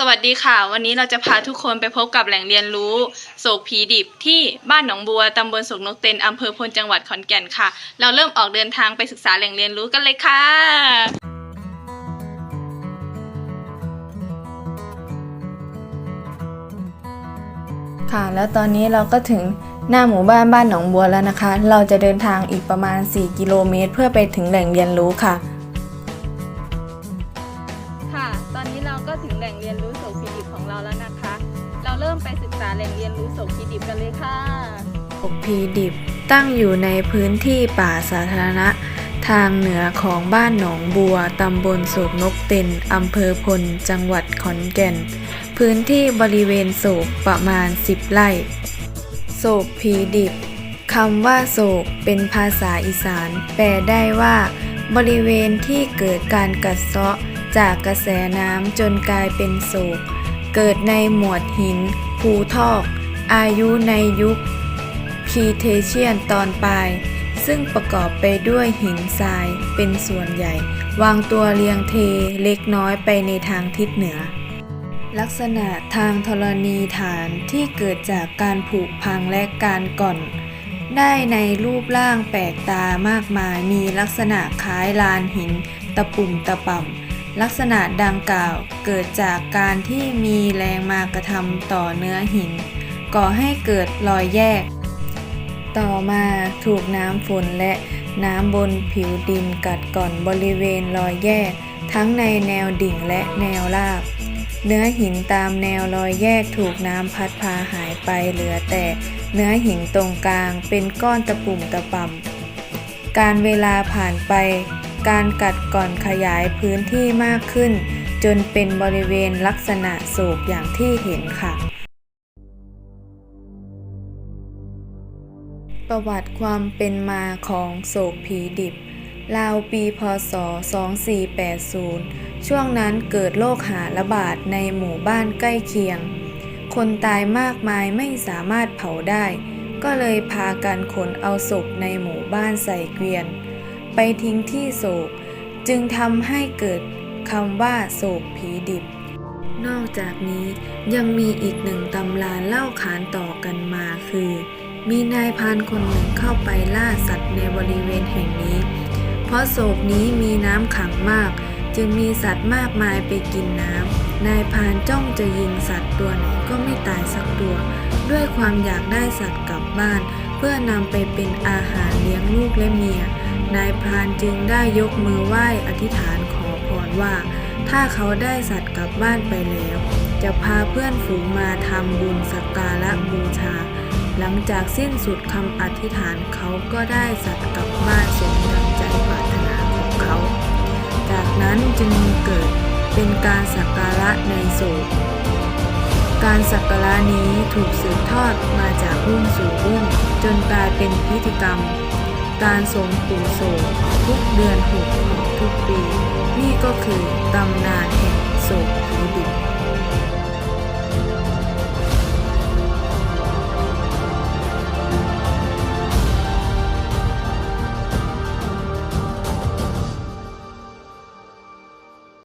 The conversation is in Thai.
สวัสดีค่ะ วันนี้เราจะพาทุกคนไปพบกับแหล่งเรียนรู้โศกผีดิบที่บ้านหนองบัวตำบลโศกนกเต็นอำเภอพลจังหวัดขอนแก่นค่ะ เราเริ่มออกเดินทางไปศึกษาแหล่งเรียนรู้กันเลยค่ะ ค่ะ แล้วตอนนี้เราก็ถึงหน้าหมู่บ้านบ้านหนองบัวแล้วนะคะ เราจะเดินทางอีกประมาณ 4 กิโลเมตร เพื่อไปถึงแหล่งเรียนรู้ค่ะ ค่ะ ตอนนี้เราก็ถึงแหล่งเรียนรู้โศกผีดิบของเราแล้วนะคะ เราเริ่มไปศึกษาแหล่งเรียนรู้โศกผีดิบกันเลยค่ะศกพีดิบตั้งอยู่ในพื้นที่ป่าสาธารณะ ทางเหนือของบ้านหนองบัว ตำบลโศกนกเต็นอำเภอพล จังหวัดขอนแก่น พื้นที่บริเวณโศกประมาณ 10 ไร่ โศกผีดิบคำว่าโศกเป็นภาษาอีสาน แปลได้ว่า บริเวณที่เกิดการกัดเซาะ จากกระแสน้ำจนกลายเป็นโศก เกิดในหมวดหินภูทอก อายุในยุคคีเทเชียนตอนปลาย ซึ่งประกอบไปด้วยหินทรายเป็นส่วนใหญ่ วางตัวเรียงเทเล็กน้อยไปในทางทิศเหนือ ลักษณะทางธรณีฐานที่เกิดจากการผุพังและการก่อนได้ในรูปร่างแปลกตามากมายมีลักษณะคล้ายลานหิน ตะปุ่มตะป่ำ ลักษณะดังกล่าวเกิดจากการที่มีแรงมากระทำต่อเนื้อหิน ก่อให้เกิดรอยแยก ต่อมาถูกน้ำฝนและน้ำบนผิวดินกัดก่อนบริเวณรอยแยก ทั้งในแนวดิ่งและแนวราบ เนื้อหินตามแนวรอยแยกถูกน้ำพัดพาหายไปเหลือแต่เนื้อหินตรงกลางเป็นก้อนตะปุ่มตะป่ำการเวลาผ่านไป การกัดก่อนขยายพื้นที่มากขึ้น จนเป็นบริเวณลักษณะโศกอย่างที่เห็นค่ะ ประวัติความเป็นมาของโศกผีดิบราวปีพศ 2480 ช่วงนั้นเกิดโรคหาระบาดในหมู่บ้านใกล้เคียง คนตายมากมายไม่สามารถเผาได้ ก็เลยพากันขนเอาศพในหมู่บ้านใส่เกวียน ไปทิ้งที่โศก จึงทำให้เกิดคำว่าโศกผีดิบ นอกจากนี้ยังมีอีกหนึ่งตำราเล่าขานต่อกันมาคือ มีนายพานคนหนึ่งเข้าไปล่าสัตว์ในบริเวณแห่งนี้ เพราะโศกนี้มีน้ำขังมาก จึงมีสัตว์มากมายไปกินน้ำนายพานจ้องจะยิงสัตว์ตัวไหนก็ไม่ตายสักตัว ด้วยความอยากได้สัตว์กลับบ้าน เพื่อนำไปเป็นอาหารเลี้ยงลูกและเมีย นายพรานจึงได้ยกมือไหว้อธิษฐานขอพรว่า ถ้าเขาได้สัตว์กลับบ้านไปแล้ว จะพาเพื่อนฝูงมาทำบุญสักการะบูชา หลังจากสิ้นสุดคำอธิษฐานเขาก็ได้สัตว์กลับบ้านสมดังใจปรารถนาของเขา จากนั้นจึงเกิดเป็นการสักการะในโศกการสักการะนี้ถูกสืบทอดมาจากรุ่นสู่รุ่นจนกลายเป็นพิธีกรรม การทรงปู่โศกทุกเดือนหกของทุกปี นี่ก็คือตำนานแห่ง